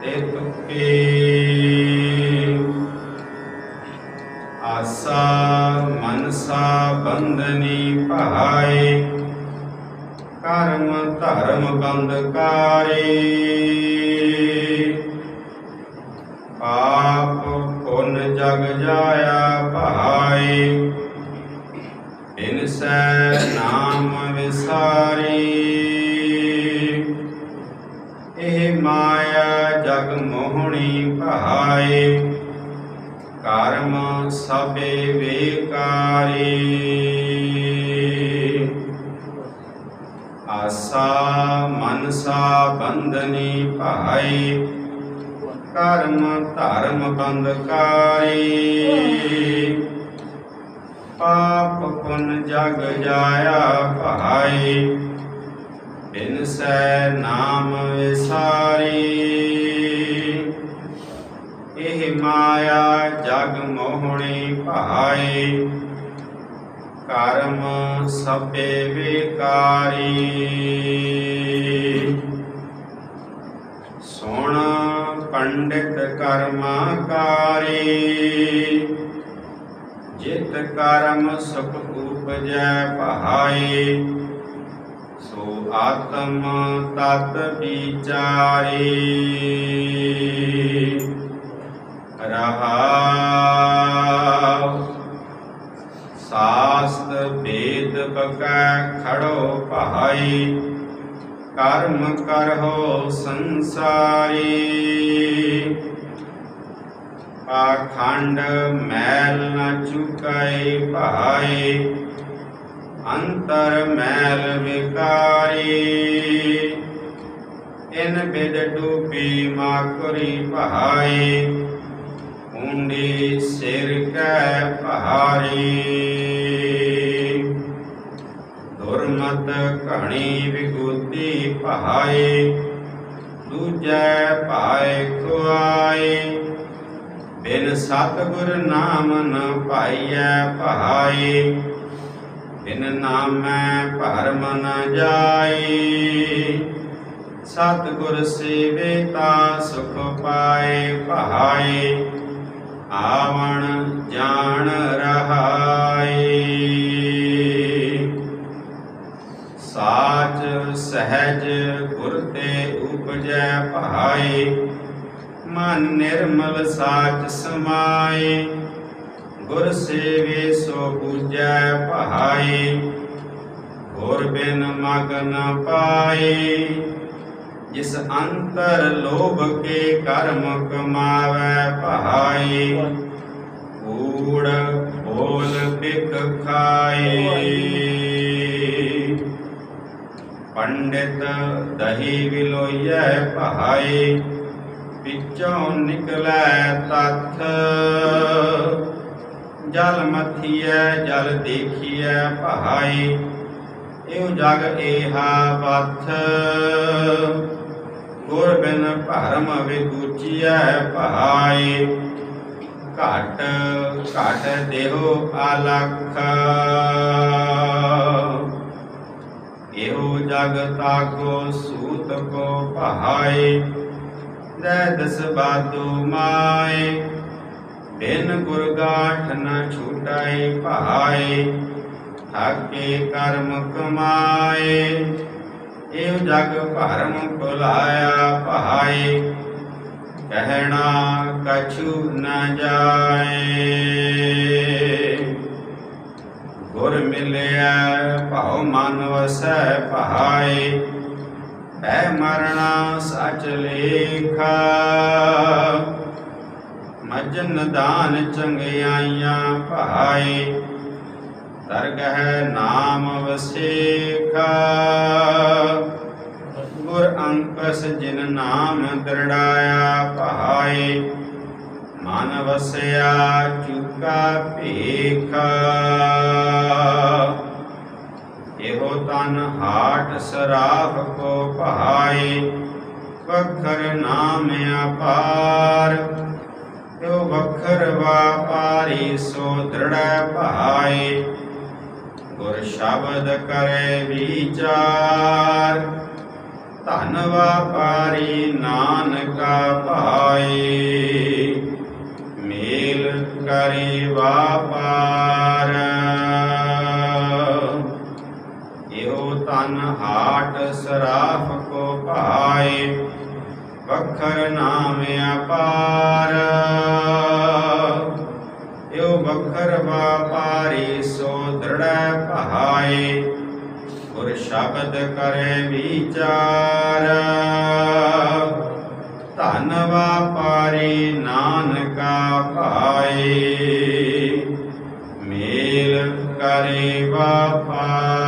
ਤੇ ਆਸਾ ਮਨਸਾ ਬੰਧਨੀ ਭਾਏ, ਕਰਮ ਧਰਮ ਬੰਧਕਾਰੇ ਪਾਪ ਪੁੰਨ ਜਗ ਜਾਇਆ ਭਾਏ ਬਿਨ ਨਾਮ ਵਿਸਾਰੀ। ਇਹ ਮਾਇਆ ਜਗ ਮੋਹਣੀ ਭਾਏ। ਕਰਮ ਸਭੇ ਵੇਕਾਰੀ। ਆਸਾ ਮਨਸਾ ਬੰਧਨੀ ਭਾਈ ਕਰਮ ਧਰਮ ਬੰਧਕਾਰੀ। ਪਾਪ ਪੁਨ ਜਗ ਜਾਇਆ ਭਾਈ ਬਿਨ ਸੈ ਨਾਮ ਵਿਸਾਰੀ। ਇਹ ਮਾਇਆ ਜਗ ਮੋਹਣੀ ਭਾਈ, ਕਰਮ ਸਭੇ ਵਿਕਾਰੀ। ਸੁਣ ਪੰਡਿਤ ਕਰਮਾਕਾਰੀ, ਜਿਤ ਕਰਮ ਸੁਖ ਉਪਜੈ ਭਾਈ। ਸੋ ਆਤਮ ਤਤ ਵਿਚਾਰੀ। ਰਹਾਉ। ਸਾਸਤ ਵੇਦ ਬਕੈ ਖੜੋ ਪਹਾਈ ਕਰਮ ਕਰਹੁ ਸੰਸਾਰੀ। ਪਾਖੰਡ ਮੈਲ ਨ ਚੁਕੈ ਭਾਈ। ਅੰਤਰ ਮੈਲ ਵਿਕਾਰੀ। ਇਨ ਬਿਦ ਡੂਬੀ ਮਾਕੁਰੀ ਭਾਈ ਉਂਡੀ ਸਿਰ ਕੈ ਭਾਰੀ ਦੁਰਮਤ ਕਹਣੀ ਵਿਗੁਤੀ ਭਾਈ ਦੂਜੈ ਭਾਏ ਖੁਆਈ। ਬਿਨ ਸਤਿਗੁਰ ਨਾਮ ਨ ਪਾਈਐ ਭਾਈ ਬਿਨ ਨਾਮੈ ਭਰਮ ਨ ਜਾਈ। ਸਤਿਗੁਰ ਸੇਵੇ ਤਾ ਸੁਖ ਪਾਏ ਭਾਈ ਆਵਣ ਜਾਣ ਰਹਾਈ ਸਾਚ ਸਹਿਜ ਗੁਰ ਤੇ ਉਪਜੈ ਭਾਈ ਮਨ ਨਿਰਮਲ ਸਾਚ ਸਮਾਏ। ਗੁਰ ਸੇਵੇ ਸੋ ਪੂਜੈ ਭਾਈ, ਗੁਰ ਬਿਨ ਮਗ ਨ ਪਾਏ ਜਿਸ ਅੰਤਰ ਲੋਭ ਕੇ ਕਰਮ ਕਮਾਵੈ ਭਾਈ, ਕੂੜ ਬੋਲ ਬਿਕ ਖਾਏ ਪੰਡਿਤ ਦਹੀ ਵਿਲੋਈਐ ਭਾਈ, ਵਿੱਚੋਂ ਨਿਕਲੈ ਤਥ। ਜਲ ਮਥੀਐ, ਜਲ ਦੇਖੀਐ ਭਾਈ, ਇਉ ਜਗ ਏਹਾ ਪਥ। ਗੁਰ ਬਿਨ ਭਰਮ ਵਿਗੂਚੀਐ ਭਾਈ, ਘਟ ਘਟ ਦੇਹੋ ਅਲਖ ਇਹੋ ਜਗ ਤਾਕੋ ਸੂਤ ਕੋ ਭਾਈ ਦੇ ਦਸ ਬਾਦੂ ਮਾਏ ਬਿਨ ਗੁਰ ਗਾਠ ਨ ਛੂਟਾਈ ਭਾਈ ਠਾਕੇ ਕਰਮ ਕਮਾਏ। ਇਹ ਜਗ ਭਰਮ ਭੁਲਾਇਆ ਭਾਈ ਕਹਿਣਾ ਕਛੂ ਨ ਜਾਏ। ਗੁਰ ਮਿਲਿਆ ਭਾਉ ਮਨ ਵਸੈ ਭਾਈ ਬੈ ਮਰਣਾ ਸਚ ਲੇਖਾ। ਮਜਨ ਦਾਨ ਚੰਗਿਆਈਆਂ ਤਰਗ ਦਰਗਹਿ ਨਾਮ ਵਸੇਖਾ। ਗੁਰ ਅੰਕਸ ਜਿਨ ਨਾਮ ਦਰੜਾਇਆ ਭਾਈ ਮਨ ਵਸਿਆ ਚੁਕਾ ਭੇਖਾ। ਇਹੋ ਤਨ ਹਾਟ ਸਰਾਫ ਕੋ ਭਾਈ ਵਖਰ ਨਾਮ ਅਪਾਰ। ਜੋ ਵਖਰ ਵਾਪਾਰੀ ਸੋ ਦ੍ਰਿੜੈ ਭਾਈ ਗੁਰ ਸ਼ਬਦ ਕਰੇ ਵਿਚਾਰ। ਧਨ ਵਾਪਾਰੀ ਨਾਨਕਾ ਭਾਏ, ਮੇਲ ਕਰੇ ਵਾਪਾਰ। ਇਹੋ ਤਨ ਹਾਟ ਸਰਾਫ ਕੋ ਭਾਏ ਵਖਰ ਨਾਮ ਅਪਾਰ। ਯੋ ਵਖਰ ਵਾਪਾਰੀ ਸੋ ਦ੍ਰਿੜੈ ਭਾਏ ਗੁਰ ਸ਼ਬਦ ਕਰੇ ਵਿਚਾਰ। ਧਨ ਵਾਪਾਰੀ ਨਾਨਕਾ ਭਾਏ, ਮੇਲ ਕਰੇ ਵਾਪਾਰ।